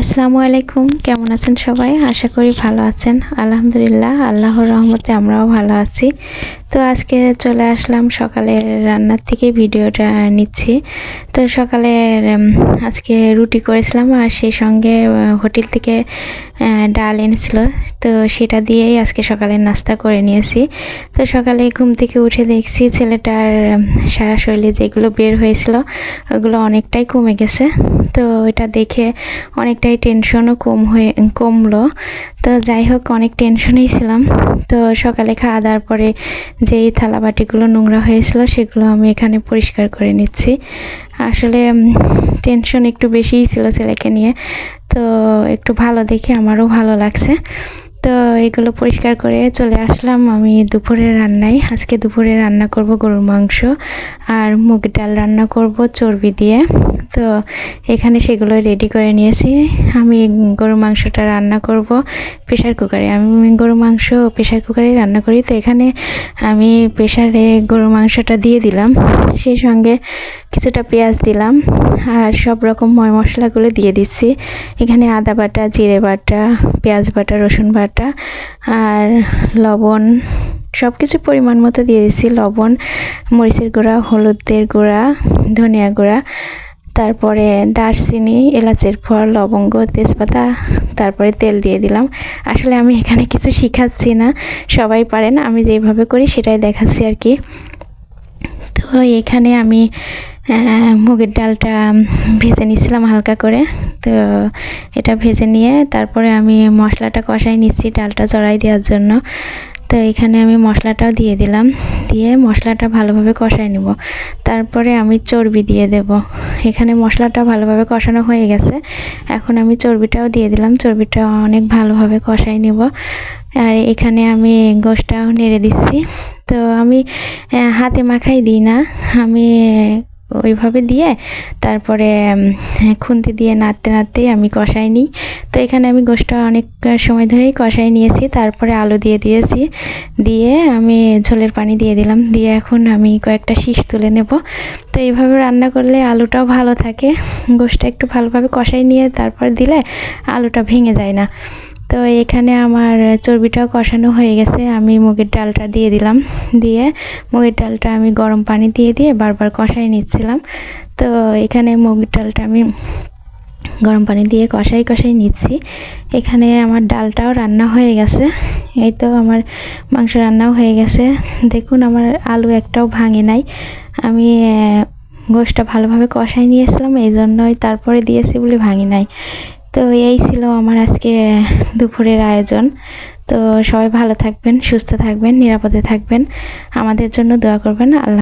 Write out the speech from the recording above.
আসসালামু আলাইকুম। কেমন আছেন সবাই? আশা করি ভালো আছেন। আলহামদুলিল্লাহ, আল্লাহর রহমতে আমরাও ভালো আছি। তো আজকে চলে আসলাম সকালের রান্নার থেকে ভিডিওটা নিচ্ছি। তো সকালে আজকে রুটি করেছিলাম আর সেই সঙ্গে হোটেল থেকে ডাল এনেছিল। তো সেটা দিয়েই আজকে সকালের নাস্তা করে নিয়েছি। তো সকালে ঘুম থেকে উঠে দেখছি ছেলেটার সারা শরীরে যেগুলো বের হয়েছিল, ওগুলো অনেকটাই কমে গেছে। তো এটা দেখে অনেকটাই টেনশনও কম হয়ে, কমলো। তো যাই হোক, অনেক টেনশনেই ছিলাম। তো সকালে খাওয়া দাওয়ার পরে যেই থালা বাটিগুলো নোংরা হয়েছিল, সেগুলো আমি এখানে পরিষ্কার করে নিচ্ছি। আসলে টেনশন একটু বেশিই ছিল ছেলেকে নিয়ে। তো একটু ভালো দেখে আমারও ভালো লাগছে। তো এগুলো পরিষ্কার করে চলে আসলাম আমি দুপুরে রান্নায়। আজকে দুপুরে রান্না করব গরুর মাংস আর মুগ ডাল রান্না করব চর্বি দিয়ে। তো এখানে সেগুলো রেডি করে নিয়েছি। আমি গরুর মাংসটা রান্না করব প্রেশার কুকারে আমি গরুর মাংস প্রেশার কুকারে রান্না করি। তো এখানে আমি প্রেশারে গরুর মাংসটা দিয়ে দিলাম। সেই সঙ্গে কিছুটা পেঁয়াজ দিলাম আর সব রকম ময় মশলাগুলো দিয়ে দিচ্ছি। এখানে আদা বাটা, জিরে বাটা, পেঁয়াজ বাটা, রসুন বাটা আর লবণ সব কিছু পরিমাণ মতো দিয়ে দিচ্ছি। লবণ, মরিচের গুঁড়া, হলুদের গুঁড়া, ধনিয়া গুঁড়া, তারপরে দারচিনি, এলাচের ফল, লবঙ্গ, তেজপাতা, তারপরে তেল দিয়ে দিলাম। আসলে আমি এখানে কিছু শিখাচ্ছি না, সবাই পারেন আমি যেভাবে করি সেটাই দেখাচ্ছি আর কি। তো এখানে আমি মুগের ডালটা ভেজে নিচ্ছিলাম হালকা করে। তো এটা ভেজে নিয়ে তারপরে আমি মশলাটা কষাই নিচ্ছি ডালটা চড়াই দেওয়ার জন্য। তো এখানে আমি মশলাটাও দিয়ে দিলাম, দিয়ে মশলাটা ভালোভাবে কষাই নেব। তারপরে আমি চর্বি দিয়ে দেব। এখানে মশলাটা ভালোভাবে কষানো হয়ে গেছে। এখন আমি চর্বিটাও দিয়ে দিলাম, চর্বিটা অনেক ভালোভাবে কষাই নেব। আর এখানে আমি গোশটাও নেড়ে দিচ্ছি। তো আমি হাতে মাখাই দিই না, আমি ওইভাবে দিয়ে তারপরে খুন্তি দিয়ে নাড়তে নাড়তেই আমি কষাই নিই। তো এখানে আমি গোষ্ঠটা অনেক সময় ধরেই কষাই নিয়েছি, তারপরে আলু দিয়ে দিয়েছি। দিয়ে আমি ঝোলের পানি দিয়ে দিলাম, দিয়ে এখন আমি কয়েকটা শীষ তুলে নেব। তো এইভাবে রান্না করলে আলুটাও ভালো থাকে। গোষ্ঠটা একটু ভালোভাবে কষাই নিয়ে তারপর দিলে আলুটা ভেঙে যায় না। তো এখানে আমার চর্বিটাও কষানো হয়ে গেছে। আমি মুগের ডালটা দিয়ে দিলাম। দিয়ে মুগের ডালটা আমি গরম পানি দিয়ে দিয়ে বারবার কষাই নিচ্ছিলাম। তো এখানে মুগের ডালটা আমি গরম পানি দিয়ে কষাই কষাই নিচ্ছি। এখানে আমার ডালটাও রান্না হয়ে গেছে। এই তো আমার মাংস রান্নাও হয়ে গেছে। দেখুন আমার আলু একটাও ভাঙে নাই। আমি গোষ্ঠটা ভালোভাবে কষাই নিয়েছিলাম। এই জন্যই তারপরে দিয়েছি বলে ভাঙি নাই। তো এই ছিল আমার আজকে দুপুরের আয়োজন। তো সবাই ভালো থাকবেন, সুস্থ থাকবেন, নিরাপদে থাকবেন। আমাদের জন্য দোয়া করবেন। আল্লাহ